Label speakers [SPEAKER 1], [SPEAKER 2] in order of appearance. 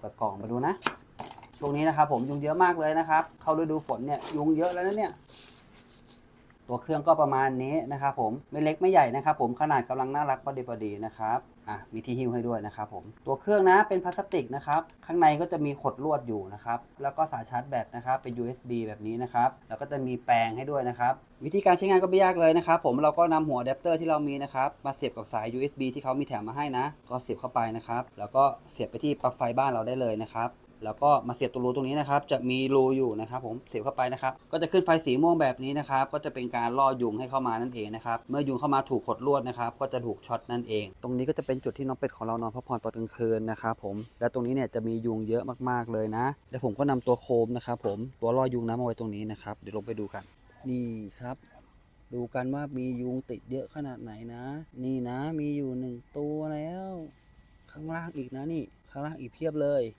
[SPEAKER 1] เปิดกล่องมาดูนะ ช่วงนี้นะครับผมยุงเยอะมากเลยนะครับ เข้าฤดูฝนเนี่ยยุงเยอะแล้วนะเนี่ย ตัวเครื่องก็ประมาณนี้นะครับผมไม่เล็กไม่ใหญ่นะครับผมขนาดกำลังน่ารักพอดีพอดีนะครับอะมีที่หิ้วให้ด้วยนะครับผมตัวเครื่องนะเป็นพลาสติกนะครับข้างในก็จะมีขดลวดอยู่นะครับแล้วก็สายชาร์จแบตนะครับเป็น USB แบบนี้นะครับแล้วก็จะมีแปลงให้ด้วยนะครับวิธีการใช้งานก็ไม่ยากเลยนะครับผมเราก็นำหัวอะแดปเตอร์ที่เรามีนะครับมาเสียบกับสาย USB ที่เขามีแถมมาให้นะ ก็เสียบเข้าไปนะครับแล้วก็เสียบไปที่ปลั๊กไฟบ้านเราได้เลยนะครับ แล้วก็มาเสียบตัวรูตรงนี้นะครับ จะมีรูอยู่นะครับผมเสียบเข้าไปนะครับ ก็จะขึ้นไฟสีม่วงแบบนี้นะครับ ก็จะเป็นการล่อยุงให้เข้ามานั่นเองนะครับ เมื่อยุงเข้ามาถูกขดลวดนะครับ ก็จะถูกช็อตนั่นเอง ตรงนี้ก็จะเป็นจุดที่น้องเป็ดของเรานอนพักผ่อนตอนกลางคืนนะครับผม และตรงนี้เนี่ยจะมียุงเยอะมากๆเลยนะ และผมก็นำตัวโคมนะครับผม ตัวล่อยุงน้ำมาไว้ตรงนี้นะครับ เดี๋ยวลงไปดูกัน นี่ครับ ดูกันว่ามียุงติดเยอะขนาดไหนนะ นี่นะ มีอยู่หนึ่งตัวแล้ว ข้างล่างอีกนะนี่ ข้างล่างอีกเพียบเลย